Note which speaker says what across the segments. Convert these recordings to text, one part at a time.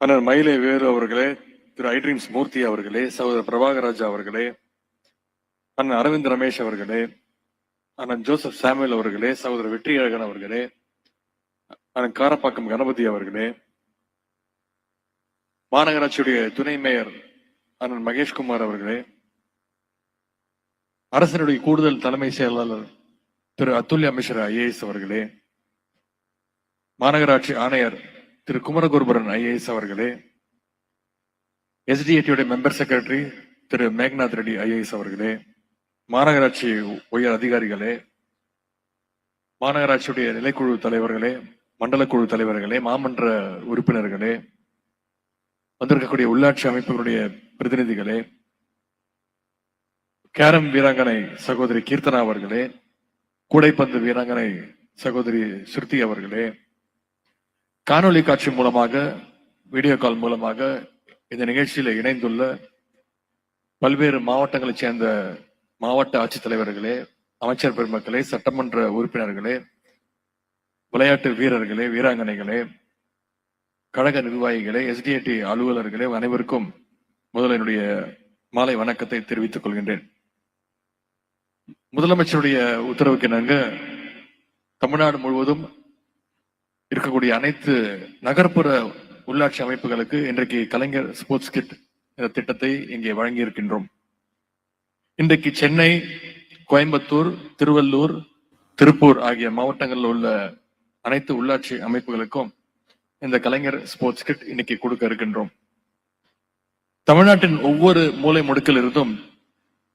Speaker 1: அண்ணன் மயிலை வேறு அவர்களே திரு ஐட்ரீம்ஸ் மூர்த்தி அவர்களே சகோதரர் பிரபாகராஜா அவர்களே அண்ணன் அரவிந்த் ரமேஷ் அவர்களே அண்ணன் ஜோசப் சாமுவேல் அவர்களே சகோதரர் வெற்றியழகன் அவர்களே அண்ணன் காரப்பாக்கம் கணபதி அவர்களே மாநகராட்சியுடைய துணை மேயர் அண்ணன் மகேஷ்குமார் அவர்களே அரசனுடைய கூடுதல் தலைமை செயலாளர் திரு அத்துல்யா மிஸ்ரா ஐஏஎஸ் அவர்களே மாநகராட்சி ஆணையர் திரு குமரகுருபரன் ஐஏஎஸ் அவர்களே எஸ்டிஏடியோட மெம்பர் செக்ரட்டரி திரு மேக்நாத் ரெட்டி ஐஏஎஸ் அவர்களே மாநகராட்சி உயர் அதிகாரிகளே மாநகராட்சியுடைய நிலைக்குழு தலைவர்களே மண்டல குழு தலைவர்களே மாமன்ற உறுப்பினர்களே வந்திருக்கக்கூடிய உள்ளாட்சி அமைப்புகளுடைய பிரதிநிதிகளே கேரம் வீராங்கனை சகோதரி கீர்த்தனா அவர்களே கூடைப்பந்து வீராங்கனை சகோதரி ஸ்ருதி அவர்களே காணொலி காட்சி மூலமாக வீடியோ கால் மூலமாக இந்த நிகழ்ச்சியில் இணைந்துள்ள பல்வேறு மாவட்டங்களைச் சேர்ந்த மாவட்ட ஆட்சித்தலைவர்களே அமைச்சர் பெருமக்களே சட்டமன்ற உறுப்பினர்களே விளையாட்டு வீரர்களே வீராங்கனைகளே கழக நிர்வாகிகளே எஸ்டிஏடி அலுவலர்களே அனைவருக்கும் முதலினுடைய என்னுடைய மாலை வணக்கத்தை தெரிவித்துக் கொள்கின்றேன். முதலமைச்சருடைய உத்தரவுக்கு இணங்க தமிழ்நாடு முழுவதும் இருக்கக்கூடிய அனைத்து நகர்ப்புற உள்ளாட்சி அமைப்புகளுக்கு இன்றைக்கு கலைஞர் ஸ்போர்ட்ஸ் கிட் திட்டத்தை இங்கே வழங்கி இருக்கின்றோம் இன்றைக்கு சென்னை கோயம்புத்தூர் திருவள்ளூர் திருப்பூர் ஆகிய மாவட்டங்களில் உள்ள அனைத்து உள்ளாட்சி அமைப்புகளுக்கும் இந்த கலைஞர் ஸ்போர்ட்ஸ் கிட் இன்னைக்கு கொடுக்க இருக்கின்றோம். தமிழ்நாட்டின் ஒவ்வொரு மூலை முடுக்கிலிருந்தும்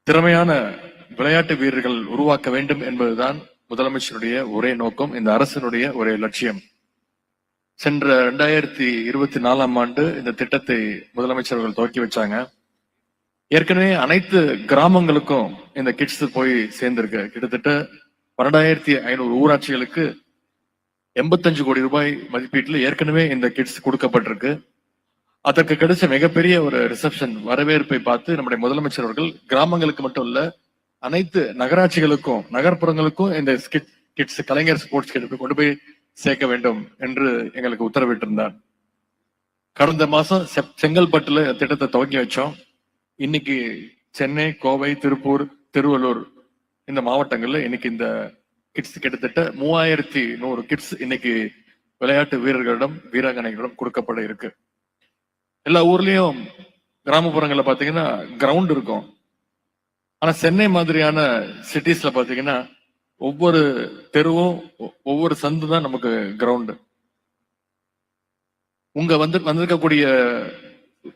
Speaker 1: திறமையான விளையாட்டு வீரர்கள் உருவாக்க வேண்டும் என்பதுதான் முதலமைச்சருடைய ஒரே நோக்கம் இந்த அரசினுடைய ஒரே லட்சியம். சென்ற ரெண்டாயிரத்தி இருபத்தி நாலாம் ஆண்டு இந்த திட்டத்தை முதலமைச்சர் அவர்கள் துவக்கி வச்சாங்க. ஏற்கனவே அனைத்து கிராமங்களுக்கும் இந்த கிட்ஸ் போய் சேர்ந்திருக்கு. கிட்டத்தட்ட பன்னெண்டாயிரத்தி ஐநூறு ஊராட்சிகளுக்கு எண்பத்தஞ்சு கோடி ரூபாய் மதிப்பீட்டில் ஏற்கனவே இந்த கிட்ஸ் கொடுக்கப்பட்டிருக்கு. அதற்கு கிடைச்ச மிகப்பெரிய ஒரு ரிசப்ஷன் வரவேற்பை பார்த்து நம்முடைய முதலமைச்சர் அவர்கள் கிராமங்களுக்கு மட்டும் இல்ல அனைத்து நகராட்சிகளுக்கும் நகர்ப்புறங்களுக்கும் இந்த கிட்ஸ் கலைஞர் ஸ்போர்ட்ஸ் கிட்ட கொண்டு போய் சேர்க்க வேண்டும் என்று எங்களுக்கு உத்தரவிட்டிருந்தார். கடந்த மாசம் செப்- செங்கல்பட்டுல திட்டத்தை துவங்கி வச்சோம். இன்னைக்கு சென்னை கோவை திருப்பூர் திருவள்ளூர் இந்த மாவட்டங்கள்ல இன்னைக்கு இந்த கிட்ஸ் கிட்டத்தட்ட மூவாயிரத்தி நூறு கிட்ஸ் இன்னைக்கு விளையாட்டு வீரர்களிடம் வீராங்கனைகளிடம் கொடுக்கப்பட இருக்கு. எல்லா ஊர்லயும் கிராமப்புறங்கள்ல பாத்தீங்கன்னா கிரவுண்ட் இருக்கும். ஆனா சென்னை மாதிரியான சிட்டிஸ்ல பாத்தீங்கன்னா ஒவ்வொரு தெருவும் ஒ- ஒவ்வொரு சந்து தான் நமக்கு கிரவுண்டு உங்க வந்து வந்திருக்கக்கூடிய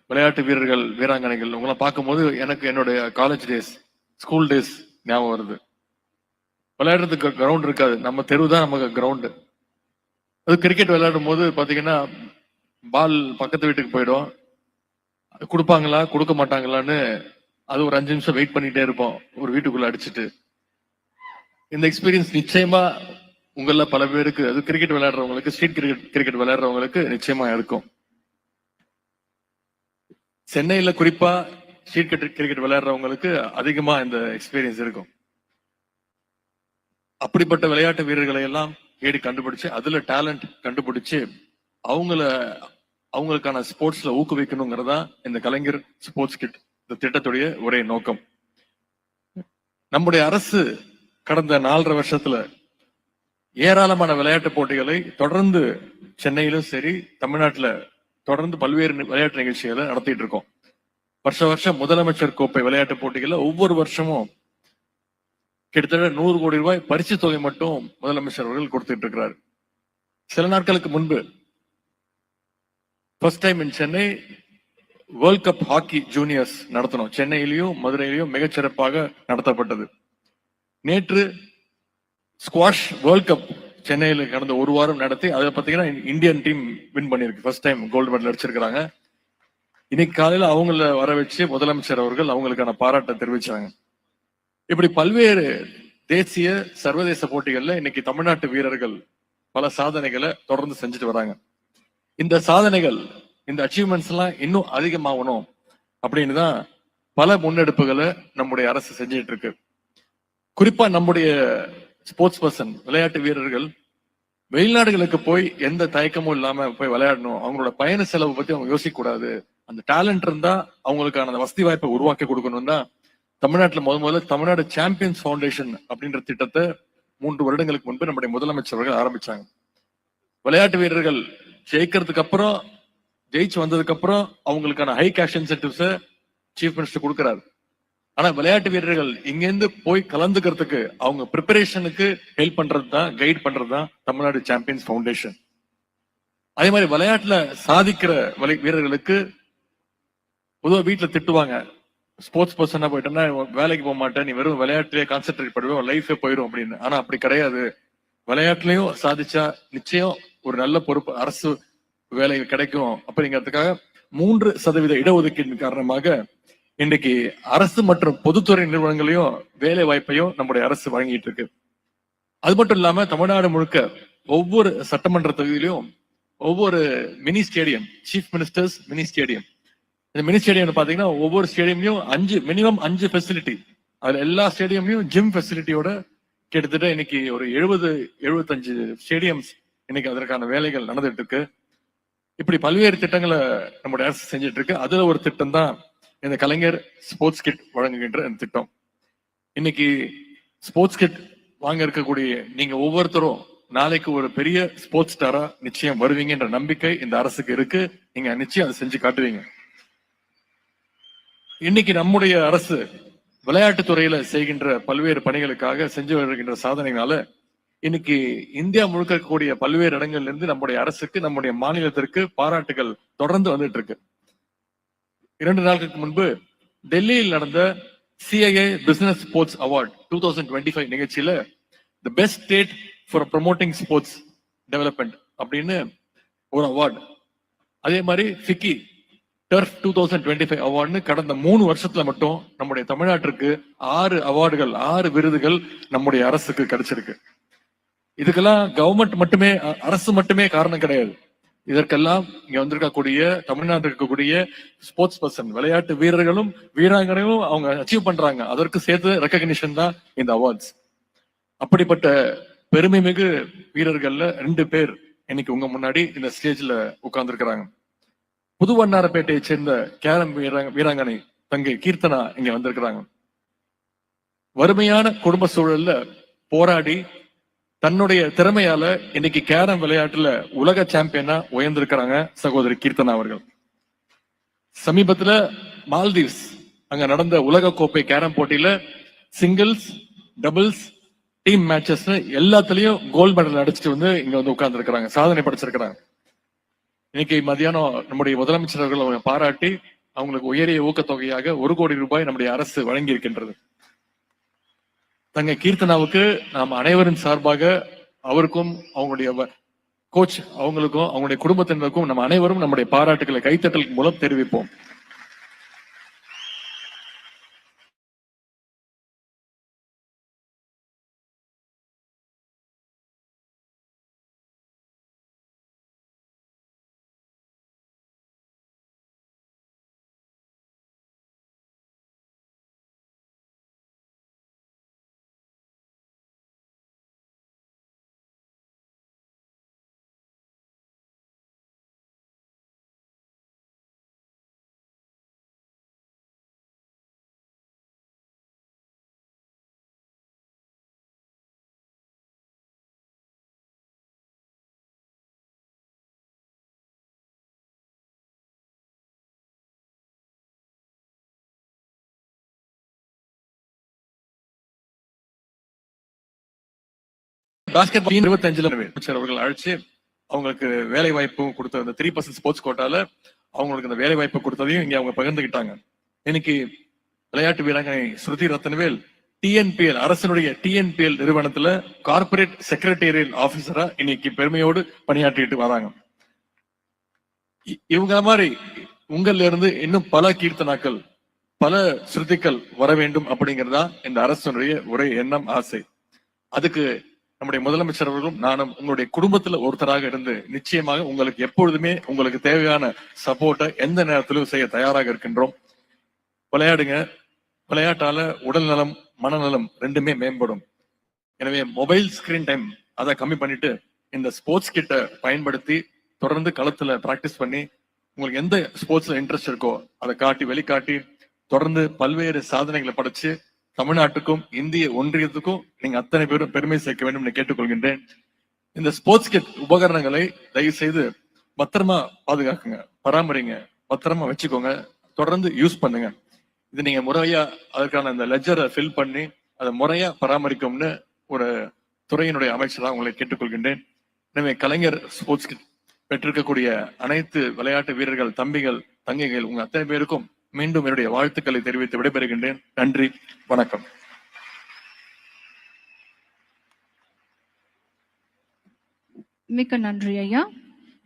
Speaker 1: விளையாட்டு வீரர்கள் வீராங்கனைகள் உங்களை பார்க்கும்போது எனக்கு என்னுடைய காலேஜ் டேஸ் ஸ்கூல் டேஸ் ஞாபகம் வருது. விளையாடுறதுக்கு கிரவுண்ட் இருக்காது. நம்ம தெரு தான் நமக்கு கிரவுண்டு அது கிரிக்கெட் விளையாடும் போது பார்த்தீங்கன்னா பால் பக்கத்து வீட்டுக்கு போயிடும். கொடுப்பாங்களா? கொடுக்க மாட்டாங்களான்னு அது ஒரு அஞ்சு நிமிஷம் வெயிட் பண்ணிட்டே இருப்போம். ஒரு வீட்டுக்குள்ள அடிச்சிட்டு. இந்த எக்ஸ்பீரியன்ஸ் நிச்சயமா உங்கள பல பேருக்கு அது கிரிக்கெட் விளையாடுறவங்களுக்கு ஸ்ட்ரீட் கிரிக்கெட் கிரிக்கெட் விளையாடுறவங்களுக்கு நிச்சயமா இருக்கும். சென்னையில குறிப்பா ஸ்ட்ரீட் கிரிக்கெட் விளையாடுறவங்களுக்கு அதிகமா இந்த எக்ஸ்பீரியன்ஸ் இருக்கும். அப்படிப்பட்ட விளையாட்டு வீரர்களை எல்லாம் ஏடி கண்டுபிடிச்சு அதுல டேலண்ட் கண்டுபிடிச்சு அவங்கள அவங்களுக்கான ஸ்போர்ட்ஸ்ல ஊக்குவிக்கணுங்கிறதா இந்த கலைஞர் ஸ்போர்ட்ஸ் கிட் இந்த திட்டத்துடைய ஒரே நோக்கம். நம்முடைய அரசு கடந்த நாலரை வருஷத்துல ஏராளமான விளையாட்டு போட்டிகளை தொடர்ந்து சென்னையிலும் சரி தமிழ்நாட்டுல தொடர்ந்து பல்வேறு விளையாட்டு நிகழ்ச்சிகளை நடத்திட்டு இருக்கோம். வருஷ வருஷம் முதலமைச்சர் கோப்பை விளையாட்டு போட்டிகளில் ஒவ்வொரு வருஷமும் கிட்டத்தட்ட நூறு கோடி ரூபாய் பரிசு தொகை மட்டும் முதலமைச்சர் அவர்கள் கொடுத்துட்டு இருக்கிறார். சில நாட்களுக்கு முன்பு first time in Chennai world cup hockey juniors நடத்தணும் சென்னையிலையும் மதுரையிலையும் மிகச்சிறப்பாக நடத்தப்பட்டது. நேற்று ஸ்குவாஷ் வேர்ல்ட் கப் சென்னையில் கடந்த ஒரு வாரம் நடத்தி அதை பார்த்தீங்கன்னா இந்தியன் டீம் வின் பண்ணியிருக்கு. ஃபர்ஸ்ட் டைம் கோல்டு மெடல் அடிச்சிருக்கிறாங்க. இன்னைக்கு காலையில் அவங்கள வர வச்சு முதலமைச்சர் அவர்கள் அவங்களுக்கான பாராட்டை தெரிவிச்சாங்க. இப்படி பல்வேறு தேசிய சர்வதேச போட்டிகளில் இன்னைக்கு தமிழ்நாட்டு வீரர்கள் பல சாதனைகளை தொடர்ந்து செஞ்சுட்டு வராங்க. இந்த சாதனைகள் இந்த அச்சீவ்மெண்ட்ஸ் எல்லாம் இன்னும் அதிகமாகணும் அப்படின்னு தான் பல முன்னெடுப்புகளை நம்முடைய அரசு செஞ்சிட்டு இருக்கு. குறிப்பா நம்முடைய ஸ்போர்ட்ஸ் பர்சன் விளையாட்டு வீரர்கள் வெளிநாடுகளுக்கு போய் எந்த தயக்கமும் இல்லாம போய் விளையாடணும். அவங்களோட பயண செலவு பத்தி அவங்க யோசிக்க கூடாது அந்த டேலண்ட் இருந்தா அவங்களுக்கான அந்த வசதி வாய்ப்பை உருவாக்கி கொடுக்கணும் தான் தமிழ்நாட்டில் முத முதல்ல தமிழ்நாடு சாம்பியன்ஸ் ஃபவுண்டேஷன் அப்படின்ற திட்டத்தை மூன்று வருடங்களுக்கு முன்பு நம்முடைய முதலமைச்சர்கள் ஆரம்பிச்சாங்க. விளையாட்டு வீரர்கள் ஜெயிக்கிறதுக்கு அப்புறம் ஜெயிச்சு வந்ததுக்கு அப்புறம் அவங்களுக்கான ஹை கேஷ் இன்சென்டிவ்ஸை சீஃப் மினிஸ்டர் கொடுக்குறாரு. ஆனா விளையாட்டு வீரர்கள் இங்கிருந்து போய் கலந்துக்கிறதுக்கு அவங்க ப்ரிப்பரேஷனுக்கு ஹெல்ப் பண்றது தான் கைட் பண்றது தான் தமிழ்நாடு சாம்பியன்ஸ் ஃபவுண்டேஷன் அதே மாதிரி விளையாட்டுல சாதிக்கிற வீரர்களுக்கு பொதுவா வீட்டில் திட்டுவாங்க. ஸ்போர்ட்ஸ் பர்சனா போயிட்டேன்னா வேலைக்கு போக மாட்டேன் நீ வெறும் விளையாட்டுலயே கான்சென்ட்ரேட் பண்ணுவேன் லைஃபே போயிடும் அப்படின்னு. ஆனா அப்படி கிடையாது. விளையாட்டுலயும் சாதிச்சா நிச்சயம் ஒரு நல்ல பொறுப்பு அரசு வேலை கிடைக்கும் அப்படிங்கிறதுக்காக மூன்று சதவீத இடஒதுக்கீடு காரணமாக இன்னைக்கு அரசு மற்றும் பொதுத்துறை நிறுவனங்களையும் வேலை வாய்ப்பையும் நம்முடைய அரசு வழங்கிட்டு இருக்கு. அது மட்டும் இல்லாம தமிழ்நாடு முழுக்க ஒவ்வொரு சட்டமன்ற தொகுதியிலும் ஒவ்வொரு mini stadium chief ministers mini stadium இந்த மினி ஸ்டேடியம் பாத்தீங்கன்னா ஒவ்வொரு ஸ்டேடியம்லயும் அஞ்சு மினிமம் அஞ்சு ஃபெசிலிட்டி அதுல எல்லா ஸ்டேடியம்லயும் ஜிம் ஃபெசிலிட்டியோட கிட்டத்தட்ட இன்னைக்கு ஒரு எழுபது எழுபத்தஞ்சு ஸ்டேடியம்ஸ் இன்னைக்கு அதற்கான வேலைகள் நடந்துட்டு இருக்கு. இப்படி பல்வேறு திட்டங்களை நம்முடைய அரசு செஞ்சுட்டு இருக்கு. அதுல ஒரு திட்டம் தான் இந்த கலைஞர் ஸ்போர்ட்ஸ் கிட் வழங்குகின்ற இந்த திட்டம். இன்னைக்கு ஸ்போர்ட்ஸ் கிட் வாங்க இருக்கக்கூடிய நீங்க ஒவ்வொருத்தரும் நாளைக்கு ஒரு பெரிய ஸ்போர்ட்ஸ் ஸ்டாரா நிச்சயம் வருவீங்கன்ற நம்பிக்கை இந்த அரசுக்கு இருக்கு. நீங்க நிச்சயம் அதை செஞ்சு காட்டுவீங்க. இன்னைக்கு நம்முடைய அரசு விளையாட்டு துறையில செய்கின்ற பல்வேறு பணிகளுக்காக செஞ்சு வருகின்ற சாதனைகளால இன்னைக்கு இந்தியா முழுக்க இருக்கக்கூடிய பல்வேறு இடங்கள்ல இருந்து நம்முடைய அரசுக்கு நம்முடைய மாநிலத்திற்கு பாராட்டுகள் தொடர்ந்து வந்துட்டு இருக்கு. இரண்டு நாட்களுக்கு முன்பு டெல்லியில் நடந்த CIA business sports award two thousand twenty five நிகழ்ச்சியில the best state for promoting sports development அப்படின்னு ஒரு அவார்டு அதே மாதிரி FICCI turf two thousand twenty five அவார்டுன்னு கடந்த மூணு வருஷத்துல மட்டும் நம்முடைய தமிழ்நாட்டிற்கு ஆறு அவார்டுகள் ஆறு விருதுகள் நம்முடைய அரசுக்கு கிடைச்சிருக்கு. இதுக்கெல்லாம் கவர்மெண்ட் மட்டுமே அ- அரசு மட்டுமே காரணம் கிடையாது. இதற்கெல்லாம் இங்க வந்திருக்கக்கூடிய தமிழ்நாட்டில் இருக்கக்கூடிய ஸ்போர்ட்ஸ் பர்சன் விளையாட்டு வீரர்களும் வீராங்கனையும் அவங்க அச்சீவ் பண்றாங்க. அதற்கு சேர்த்து ரெக்கக்னிஷன் தான் இந்த அவார்ட்ஸ் அப்படிப்பட்ட பெருமை மிகு வீரர்கள்ல ரெண்டு பேர் இன்னைக்கு உங்க முன்னாடி இந்த ஸ்டேஜ்ல உட்கார்ந்துருக்கிறாங்க. புது வண்ணாரப்பேட்டையை சேர்ந்த கேரம் வீர வீராங்கனை தங்கை கீர்த்தனா இங்க வந்திருக்கிறாங்க. வறுமையான குடும்ப சூழல்ல போராடி தன்னுடைய திறமையால இன்னைக்கு கேரம் விளையாட்டுல உலக சாம்பியனா உயர்ந்திருக்கிறாங்க சகோதரி கீர்த்தனா அவர்கள். சமீபத்துல மால்தீவ்ஸ் அங்க நடந்த உலக கோப்பை கேரம் போட்டியில சிங்கிள்ஸ் டபுள்ஸ் டீம் மேட்சஸ் எல்லாத்துலயும் கோல்ட் மெடல் அடிச்சுட்டு வந்து இங்க வந்து உட்கார்ந்து இருக்கிறாங்க சாதனை படைச்சிருக்கிறாங்க. இன்னைக்கு மதியானம் நம்முடைய முதலமைச்சர் அவர்கள் அவங்க பாராட்டி அவங்களுக்கு உயரிய ஊக்கத்தொகையாக ஒரு கோடி ரூபாய் நம்முடைய அரசு வழங்கி இருக்கின்றது தங்க கீர்த்தனாவுக்கு நாம் அனைவரின் சார்பாக அவருக்கும் அவங்களுடைய கோச் அவங்களுக்கும் அவங்களுடைய குடும்பத்தினருக்கும் நம்ம அனைவரும் நம்முடைய பாராட்டுகளை கைத்தட்டல் மூலம் தெரிவிப்போம். பாஸ்கெட் பால் இருபத்தஞ்சுல அமைச்சர் அவர்கள் அழைச்சு அவங்களுக்கு வேலை வாய்ப்பு கொடுத்த அந்த த்ரீ பர்சன்ட் ஸ்போர்ட்ஸ் கோட்டால அவங்களுக்கு அந்த வேலை வாய்ப்பு கொடுத்ததையும் இங்க அவங்க பகிர்ந்துகிட்டாங்க. இன்னைக்கு விளையாட்டு வீராங்கனை ஸ்ருதி ரத்னவேல் டிஎன்பிஎல் அரசனுடைய டிஎன்பிஎல் நிறுவனத்துல கார்ப்பரேட் செக்ரட்டேரியல் ஆபீசரா இன்னைக்கு பெருமையோடு பணியாற்றிட்டு வராங்க. இவங்க மாதிரி உங்கள்ல இருந்து இன்னும் பல கீர்த்தனாக்கள் பல ஸ்ருதிகள் வர வேண்டும் அப்படிங்கறதா இந்த அரசனுடைய ஒரே எண்ணம் ஆசை. அதுக்கு நம்முடைய முதலமைச்சர் அவர்களும் நானும் உங்களுடைய குடும்பத்துல ஒருத்தராக இருந்து நிச்சயமாக உங்களுக்கு எப்பொழுதுமே உங்களுக்கு தேவையான சப்போர்ட்டை எந்த நேரத்திலும் செய்ய தயாராக இருக்கின்றோம். விளையாடுங்க. விளையாட்டால உடல் நலம் மனநலம் ரெண்டுமே மேம்படும். எனவே மொபைல் ஸ்கிரீன் டைம் அதை கம்மி பண்ணிட்டு இந்த ஸ்போர்ட்ஸ் கிட்ட பயன்படுத்தி தொடர்ந்து களத்துல பிராக்டிஸ் பண்ணி உங்களுக்கு எந்த ஸ்போர்ட்ஸ்ல இன்ட்ரெஸ்ட் இருக்கோ அதை காட்டி வெளிக்காட்டி தொடர்ந்து பல்வேறு சாதனைகளை படைச்சு தமிழ்நாட்டுக்கும் இந்திய ஒன்றியத்துக்கும் நீங்க அத்தனை பேரும் பெருமை சேர்க்க வேண்டும் என்று கேட்டுக்கொள்கின்றேன். இந்த ஸ்போர்ட்ஸ் கிட் உபகரணங்களை தயவு செய்து பத்திரமா பாதுகாக்குங்க. பராமரிங்க. பத்திரமா வச்சுக்கோங்க. தொடர்ந்து யூஸ் பண்ணுங்க. இது நீங்க முறையா அதற்கான இந்த லெஜரை ஃபில் பண்ணி அதை முறையா பராமரிக்கும்னு ஒரு துறையினுடைய அமைச்சராக உங்களை கேட்டுக்கொள்கின்றேன். எனவே கலைஞர் ஸ்போர்ட்ஸ் கிட் பெற்றிருக்கக்கூடிய அனைத்து விளையாட்டு வீரர்கள் தம்பிகள் தங்கைகள் உங்க அத்தனை பேருக்கும் மீண்டும் என்னுடைய வாழ்த்துக்களை தெரிவித்து விடைபெறுகின்றேன். நன்றி வணக்கம்.
Speaker 2: மிக்க நன்றி ஐயா.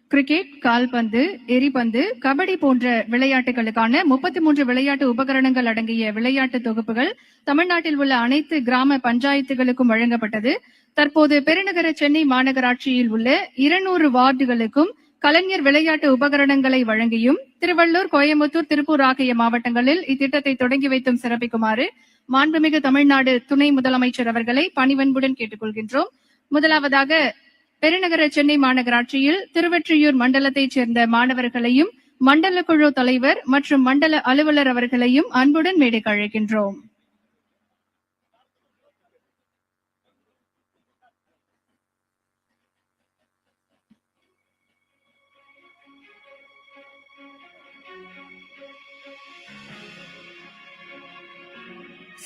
Speaker 2: கிரிக்கெட் கால்பந்து எரிபந்து கபடி போன்ற விளையாட்டுகளுக்கான முப்பத்தி மூன்று விளையாட்டு உபகரணங்கள் அடங்கிய விளையாட்டு தொகுப்புகள் தமிழ்நாட்டில் உள்ள அனைத்து கிராம பஞ்சாயத்துகளுக்கும் வழங்கப்பட்டது. தற்போது பெருநகர சென்னை மாநகராட்சியில் உள்ள இருநூறு வார்டுகளுக்கும் கலைஞர் விளையாட்டு உபகரணங்களை வழங்கியும் திருவள்ளூர் கோயம்புத்தூர் திருப்பூர் ஆகிய மாவட்டங்களில் இத்திட்டத்தை தொடங்கி வைத்தும் சிறப்பிக்குமாறு மாண்புமிகு தமிழ்நாடு துணை முதலமைச்சர் அவர்களை பணிவன்புடன் கேட்டுக்கொள்கின்றோம். முதலாவதாக பெருநகர சென்னை மாநகராட்சியில் திருவெற்றியூர் மண்டலத்தைச் சேர்ந்த மாணவர்களையும் மண்டல குழு தலைவர் மற்றும் மண்டல அலுவலர் அவர்களையும் அன்புடன் மேடைக்கு அழைக்கின்றோம்.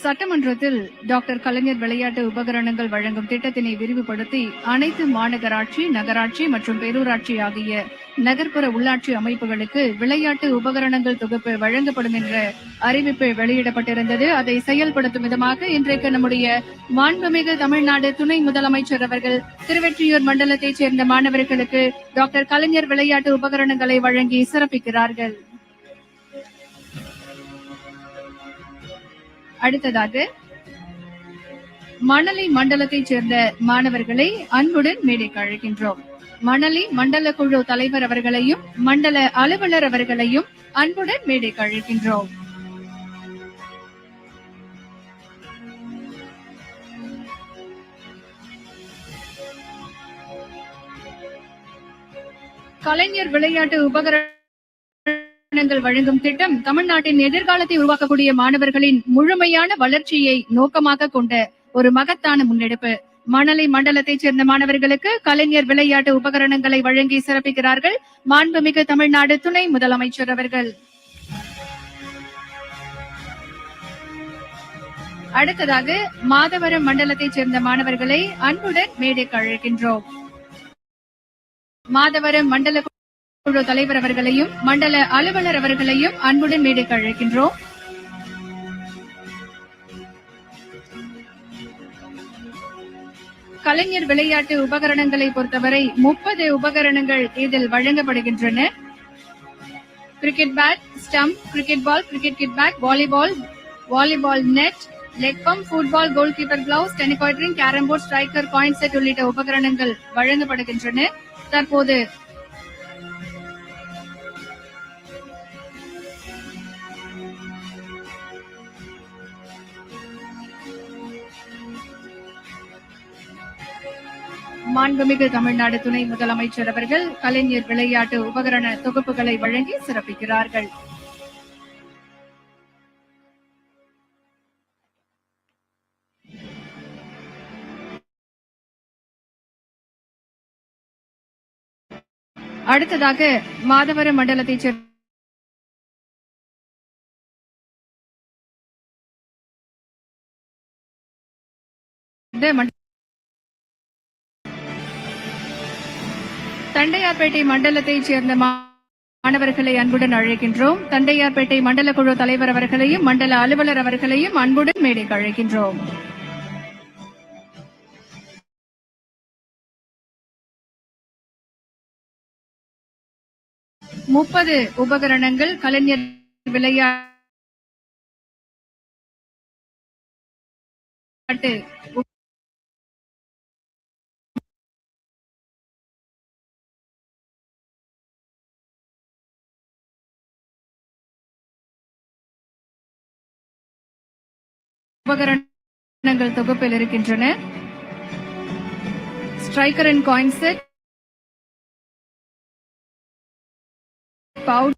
Speaker 2: சட்டமன்றத்தில் டாக்டர் கலைஞர் விளையாட்டு உபகரணங்கள் வழங்கும் திட்டத்தினை விரிவுபடுத்தி அனைத்து மாநகராட்சி நகராட்சி மற்றும் பேரூராட்சி ஆகிய நகர்ப்புற உள்ளாட்சி அமைப்புகளுக்கு விளையாட்டு உபகரணங்கள் தொகுப்பு வழங்கப்படும் என்ற அறிவிப்பு வெளியிடப்பட்டிருந்தது. அதை செயல்படுத்தும் விதமாக இன்றைக்கு நம்முடைய மாண்புமிகு தமிழ்நாடு துணை முதலமைச்சர் அவர்கள் திருவெற்றியூர் மண்டலத்தைச் சேர்ந்த மாணவர்களுக்கு டாக்டர் கலைஞர் விளையாட்டு உபகரணங்களை வழங்கி சிறப்பிக்கிறார்கள். அடுத்ததாக மணலி மண்டலத்தைச் சேர்ந்த மாணவர்களை அன்புடன் மேடைக்கு அழைக்கின்றோம். மணலி மண்டல குழு தலைவர் அவர்களையும் மண்டல அலுவலர் அவர்களையும் அன்புடன் மேடைக்கு அழைக்கின்றோம். கலைஞர் விளையாட்டு உபகரணங்கள் வழங்கும் திட்டம் தமிழ்நாட்டின் எதிர்காலத்தை உருவாக்கக்கூடிய மாணவர்களின் முழுமையான வளர்ச்சியை நோக்கமாக கொண்ட ஒரு மகத்தான முன்னெடுப்பு. மணலை மண்டலத்தைச் சேர்ந்த மாணவர்களுக்கு கலைஞர் விளையாட்டு உபகரணங்களை வழங்கி சிறப்பிக்கிறார்கள் மாண்புமிகு தமிழ்நாடு துணை முதலமைச்சர் அவர்கள். அடுத்ததாக மாதவரம் மண்டலத்தைச் சேர்ந்த மாணவர்களை அன்புடன் மேடைக்கு அழைக்கின்றோம். மாதவரம் மண்டல குழு தலைவர் அவர்களையும் மண்டல அலுவலர் அவர்களையும் அன்புடன் மேடைக்கு அழைக்கின்றோம். கலைஞர் விளையாட்டு உபகரணங்களை பொறுத்தவரை முப்பது உபகரணங்கள் இதில் வழங்கப்படுகின்றன. Cricket bat stump cricket ball cricket kit bag volleyball volleyball net leg pump football goalkeeper gloves டெனிகாய்டரிங் carrom board striker coin set உள்ளிட்ட உபகரணங்கள் வழங்கப்படுகின்றன. தற்போது மாண்புமிகு தமிழ்நாடு துணை முதலமைச்சர் அவர்கள் கலைஞர் விளையாட்டு உபகரண தொகுப்புகளை வழங்கி சிறப்பிக்கிறார்கள். அடுத்ததாக மாதவரம் மண்டலத்தைச் சேர்ந்த மண்ட- தண்டையார்பேட்டை மண்டலத்தைச் சேர்ந்த மா- மாணவர்களை அன்புடன் அழைக்கின்றோம். தண்டையார்பேட்டை மண்டல குழு தலைவர் அவர்களையும் மண்டல அலுவலர் அவர்களையும் அன்புடன் மேடைக்கு அழைக்கின்றோம். முப்பது உபகரணங்கள் கலைஞர் விளையாட்டு உபகரணங்கள் தொகுப்பில் இருக்கின்றன. ஸ்ட்ரைக்கர் அண்ட் காயின் செட் பவுட்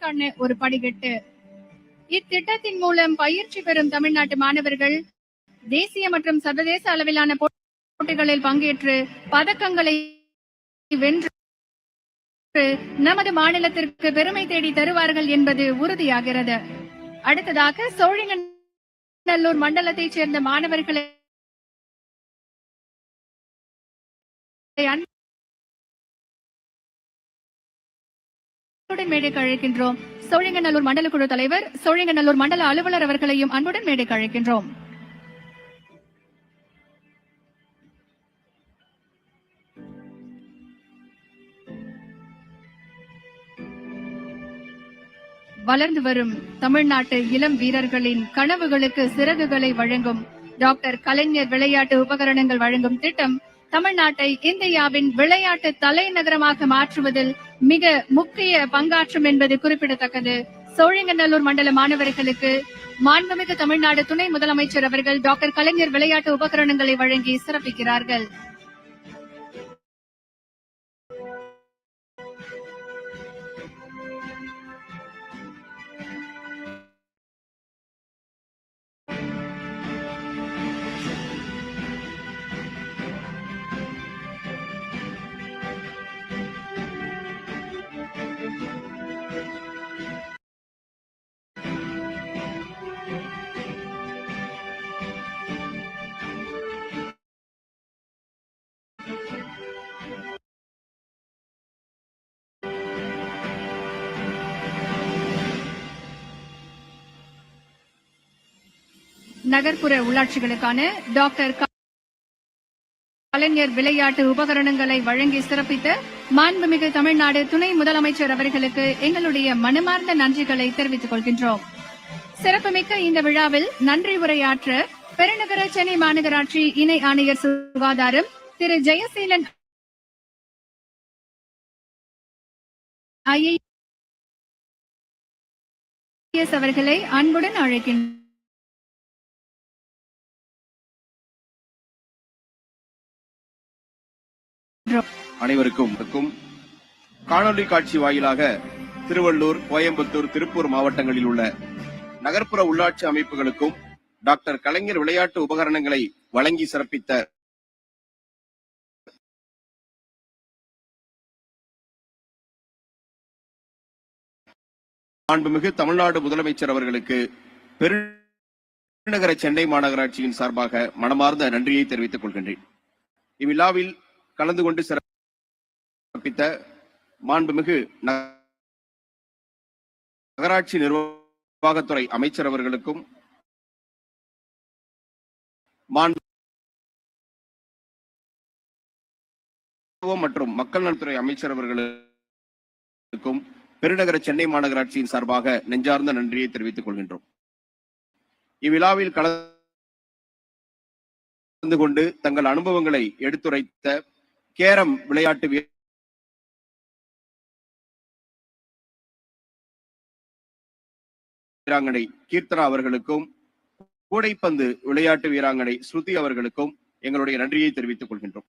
Speaker 2: வெற்றிக்கான ஒரு படிக்கட்டு இத்திட்டத்தின் மூலம் பயிற்சி பெறும் தமிழ்நாட்டு மாணவர்கள் தேசிய மற்றும் சர்வதேச அளவிலான போட்டிகளில் பங்கேற்று பதக்கங்களை வென்று நமது மாநிலத்திற்கு பெருமை தேடி தருவார்கள் என்பது உறுதியாகிறது. அடுத்ததாக சோழிங்கநல்லூர் மண்டலத்தைச் சேர்ந்த மாணவர்களை மேடைக்கு அழைக்கின்றோம் சோழிங்கநல்லூர் மண்டல குழு தலைவர் சோழிங்கநல்லூர் மண்டல அலுவலர் அவர்களையும் அன்புடன் மேடைக்கு அழைக்கின்றோம் வளர்ந்து வரும் தமிழ்நாட்டு இளம் வீரர்களின் கனவுகளுக்கு சிறகுகளை வழங்கும் டாக்டர் கலைஞர் விளையாட்டு உபகரணங்கள் வழங்கும் திட்டம் தமிழ்நாட்டை இந்தியாவின் விளையாட்டு தலைநகரமாக மாற்றுவதில் மிக முக்கிய பங்காற்றும் என்பது குறிப்பிடத்தக்கது. சோழிங்கநல்லூர் மண்டல மாணவர்களுக்கு மாண்புமிகு தமிழ்நாடு துணை முதலமைச்சர் அவர்கள் டாக்டர் கலைஞர் விளையாட்டு உபகரணங்களை வழங்கி சிறப்பிக்கிறார்கள். நகர்ப்புற உள்ளாட்சிகளுக்கான டாக்டர் கலைஞர் விளையாட்டு உபகரணங்களை வழங்கி சிறப்பித்த மாண்புமிகு தமிழ்நாடு துணை முதலமைச்சர் அவர்களுக்கு எங்களுடைய மனமார்ந்த நன்றிகளை தெரிவித்துக் கொள்கின்றோம். சிறப்புமிக்க இந்த விழாவில் நன்றி உரையாற்ற பெருநகர சென்னை மாநகராட்சி இணை ஆணையர் சுகாதாரம் திரு ஜெயசீலன் ஐஏஎஸ் அவர்களை அன்புடன் அழைக்கின்றனர்
Speaker 3: அனைவருக்கும் காணொலி காணொளி காட்சி வாயிலாக திருவள்ளூர் கோயம்புத்தூர் திருப்பூர் மாவட்டங்களில் உள்ள நகர்ப்புற உள்ளாட்சி அமைப்புகளுக்கும் டாக்டர் கலைஞர் விளையாட்டு உபகரணங்களை வழங்கி சிறப்பித்த மாண்புமிகு தமிழ்நாடு முதலமைச்சர் அவர்களுக்கு பெருநகர சென்னை மாநகராட்சியின் சார்பாக மனமார்ந்த நன்றியை தெரிவித்துக் கொள்கின்றேன். இவ்விழாவில் கலந்து கொண்டு சிறப்பித்த மாண்புமிகு நகராட்சி நிர்வாகத்துறை அமைச்சர் அவர்களுக்கும் மற்றும் மக்கள் நலத்துறை அமைச்சர் அவர்களுக்கும் பெருநகர சென்னை மாநகராட்சியின் சார்பாக நெஞ்சார்ந்த நன்றியை தெரிவித்துக் கொள்கின்றோம். இவ்விழாவில் கலந்து கொண்டு தங்கள் அனுபவங்களை எடுத்துரைத்த கேரம் விளையாட்டு வீராங்கனை கீர்த்தனா அவர்களுக்கும் கூடைப்பந்து விளையாட்டு வீராங்கனை ஸ்ருதி அவர்களுக்கும் எங்களுடைய நன்றியை தெரிவித்துக் கொள்கின்றோம்.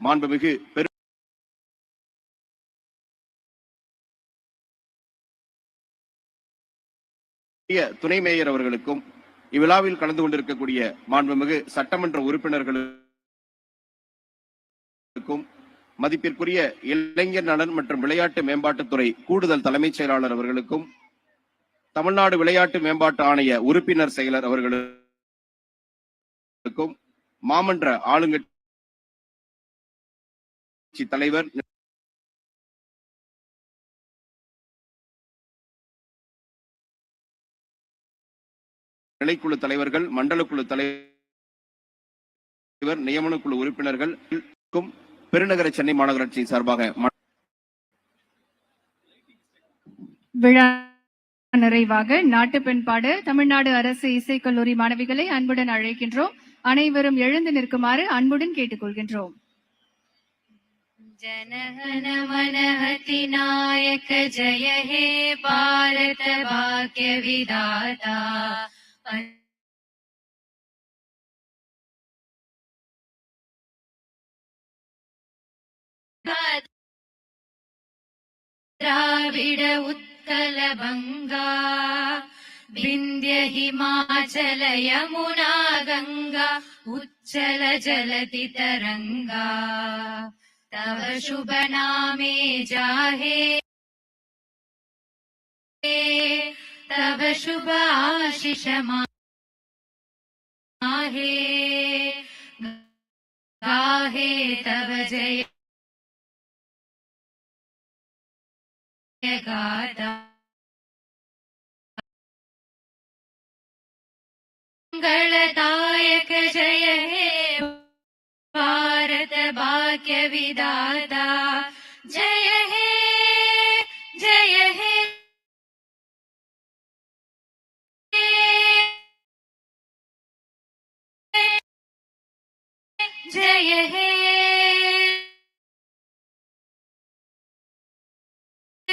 Speaker 3: மாண்புமிகு பெரு துணை மேயர் அவர்களுக்கும் இவ்விழாவில் கலந்து கொண்டிருக்கக்கூடிய மாண்புமிகு சட்டமன்ற உறுப்பினர்களுக்கும் மதிப்பிற்குரிய இளைஞர் நலன் மற்றும் விளையாட்டு மேம்பாட்டுத்துறை கூடுதல் தலைமைச் செயலாளர் அவர்களுக்கும் தமிழ்நாடு விளையாட்டு மேம்பாட்டு ஆணைய உறுப்பினர் செயலர் அவர்களுக்கும் மாமன்ற ஆளுங்கட்சி தலைவர் நிலைக்குழு தலைவர்கள் மண்டல குழு தலைவர் நியமனக்குழு உறுப்பினர்கள் பெருநகர சென்னை மாநகராட்சியின் சார்பாக ம-
Speaker 2: விழா நிறைவாக நாட்டு பெண்பாடு தமிழ்நாடு அரசு இசைக்கல்லூரி மாணவிகளை அன்புடன் அழைக்கின்றோம் அனைவரும் எழுந்து நிற்குமாறு அன்புடன் கேட்டுக்கொள்கின்றோம்
Speaker 4: जनगण मनहति नायक जय हे भारत भाग्य द्राविड उत्कल बङ्गा विन्द्य हिमाचल यमुना गङ्गा उच्चल जलति तरङ्गा। तव शुभ नामे जाहे तव शुभ आशिष माहे। गाहे तव जय गाता मङ्गलदायक जय हे भारत भाग्य विदाता जय हे जय हे जय हे